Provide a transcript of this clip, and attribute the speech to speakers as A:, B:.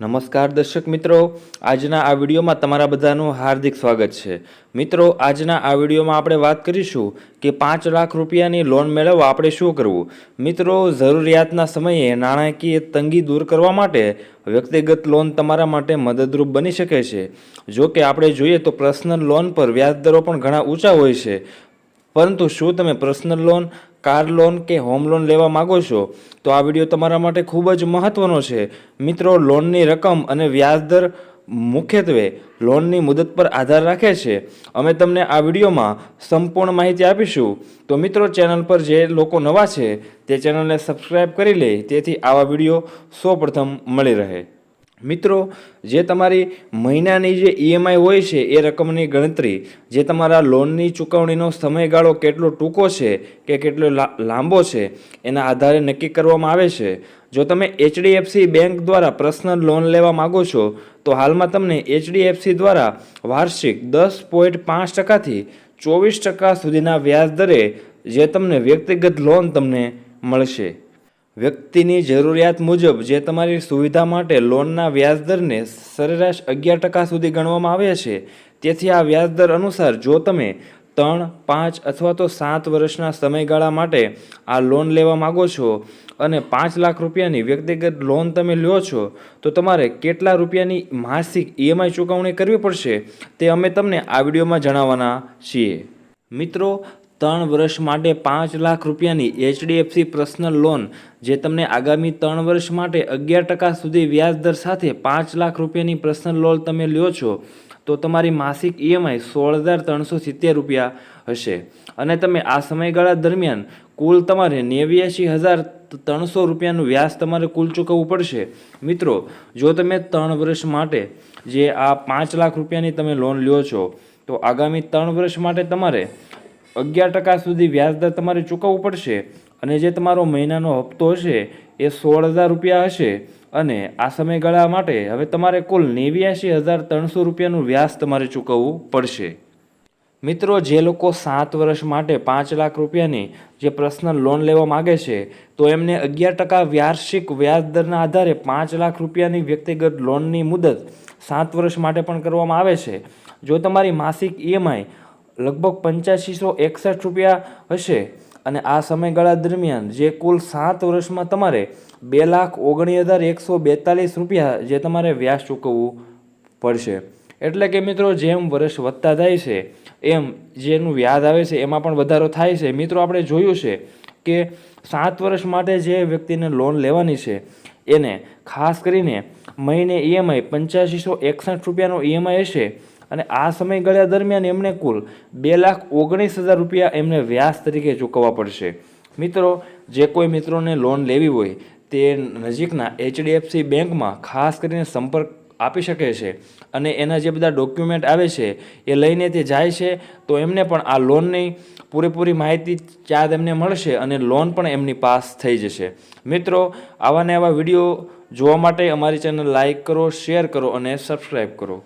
A: નમસ્કાર દર્શક મિત્રો. આજના આ વિડીયોમાં તમારા બધાનું હાર્દિક સ્વાગત છે. મિત્રો, આજના આ વિડીયોમાં આપણે વાત કરીશું કે પાંચ લાખ રૂપિયાની લોન મેળવવા આપણે શું કરવું? મિત્રો, જરૂરિયાતના સમયે નાણાકીય તંગી દૂર કરવા માટે વ્યક્તિગત લોન તમારા માટે મદદરૂપ બની શકે છે. જો કે આપણે જોઈએ તો પર્સનલ લોન પર વ્યાજદરો પણ ઘણા ઊંચા હોય છે. પરંતુ શું તમે પર્સનલ લોન કાર લોન કે હોમ લોન લેવા માગો છો, તો આ વીડિયો તમારા માટે ખૂબ જ મહત્વનો છે. મિત્રો, લોનની રકમ અને વ્યાજદર મુખ્યત્વે લોનની મુદત પર આધાર રાખે છે. અમે તમને આ વિડીયોમાં સંપૂર્ણ માહિતી આપીશું. તો મિત્રો, ચેનલ પર જે લોકો નવા છે, તે ચેનલને સબસ્ક્રાઈબ કરી લે, તેથી આવા વીડિયો સૌપ્રથમ મળી રહે. મિત્રો, જે તમારી મહિનાની જે ઈએમઆઈ હોય છે, એ રકમની ગણતરી, જે તમારા લોનની ચૂકવણીનો સમયગાળો કેટલો ટૂંકો છે કે કેટલો લાંબો છે, એના આધારે નક્કી કરવામાં આવે છે. જો તમે એચડીએફસી બેંક દ્વારા પર્સનલ લોન લેવા માગો છો, તો હાલમાં તમને એચડીએફસી દ્વારા વાર્ષિક દસ પોઈન્ટ પાંચ ટકાથી ચોવીસ ટકા સુધીના વ્યાજ દરે જે તમને વ્યક્તિગત લોન તમને મળશે. વ્યક્તિની જરૂરિયાત મુજબ જે તમારી સુવિધા માટે લોનના વ્યાજદરને સરેરાશ અગિયાર ટકા સુધી ગણવામાં આવે છે, તેથી આ વ્યાજદર અનુસાર જો તમે ત્રણ, પાંચ અથવા તો સાત વર્ષના સમયગાળા માટે આ લોન લેવા માગો છો અને પાંચ લાખ રૂપિયાની વ્યક્તિગત લોન તમે લ્યો છો, તો તમારે કેટલા રૂપિયાની માસિક ઈએમઆઈ ચૂકવણી કરવી પડશે તે અમે તમને આ વિડીયોમાં જણાવવાના છીએ. મિત્રો ત્રણ વર્ષ માટે પાંચ લાખ રૂપિયાની એચડીએફસી પર્સનલ લોન, જે તમને આગામી ત્રણ વર્ષ માટે અગિયાર ટકા સુધી વ્યાજ દર સાથે પાંચ લાખ રૂપિયાની પર્સનલ લોન તમે લ્યો છો, તો તમારી માસિક ઈએમઆઈ સોળ હજાર ત્રણસો સિત્તેર રૂપિયા હશે. અને તમે આ સમયગાળા દરમિયાન કુલ તમારે નેવ્યાસી હજાર ત્રણસો રૂપિયાનું વ્યાજ તમારે કુલ ચૂકવવું પડશે. મિત્રો, જો તમે ત્રણ વર્ષ માટે જે આ પાંચ લાખ રૂપિયાની તમે લોન લ્યો છો, તો આગામી ત્રણ વર્ષ માટે તમારે અગિયાર ટકા સુધી વ્યાજદર તમારે ચૂકવવું પડશે અને જે તમારો મહિનાનો હપ્તો હશે એ સોળ હજાર રૂપિયા હશે અને આ સમયગાળા માટે હવે તમારે કુલ નેવ્યાસી હજાર ત્રણસો રૂપિયાનું વ્યાજ તમારે ચૂકવવું પડશે. મિત્રો, જે લોકો સાત વર્ષ માટે પાંચ લાખ રૂપિયાની જે પર્સનલ લોન લેવા માગે છે, તો એમને અગિયાર ટકા વાર્ષિક વ્યાજ દરના આધારે પાંચ લાખ રૂપિયાની વ્યક્તિગત લોનની મુદત સાત વર્ષ માટે પણ કરવામાં આવે છે. જો તમારી માસિક ઈએમઆઈ લગભગ પંચ્યાસીસો એકસઠ રૂપિયા હશે. અને આ સમયગાળા દરમિયાન જે કુલ સાત વર્ષમાં તમારે બે લાખ ઓગણીસ હજાર એકસો બેતાલીસ રૂપિયા જે તમારે વ્યાજ ચૂકવવું પડશે. એટલે કે મિત્રો, જેમ વર્ષ વધતા જાય છે, એમ જેનું વ્યાજ આવે છે, એમાં પણ વધારો થાય છે. મિત્રો, આપણે જોયું છે કે સાત વર્ષ માટે જે વ્યક્તિને લોન લેવાની છે, એને ખાસ કરીને મહિને ઈએમઆઈ પંચ્યાસીસો એકસઠ રૂપિયાનો ઈએમઆઈ હશે. અને આ સમયગાળા દરમિયાન એમને કુલ બે લાખ ઓગણીસ હજાર રૂપિયા એમને વ્યાજ તરીકે ચૂકવવા પડશે. મિત્રો, જે કોઈ મિત્રોને લોન લેવી હોય, તે નજીકના એચડીએફસી બેંકમાં ખાસ કરીને સંપર્ક આપી શકે છે અને એના જે બધા ડોક્યુમેન્ટ આવે છે, એ લઈને તે જાય છે, તો એમને પણ આ લોનની પૂરેપૂરી માહિતી ચાર્જ એમને મળશે અને લોન પણ એમની પાસ થઈ જશે. મિત્રો, આવા ને આવા વીડિયો જોવા માટે અમારી ચેનલ લાઇક કરો શેર કરો અને સબસ્ક્રાઈબ કરો.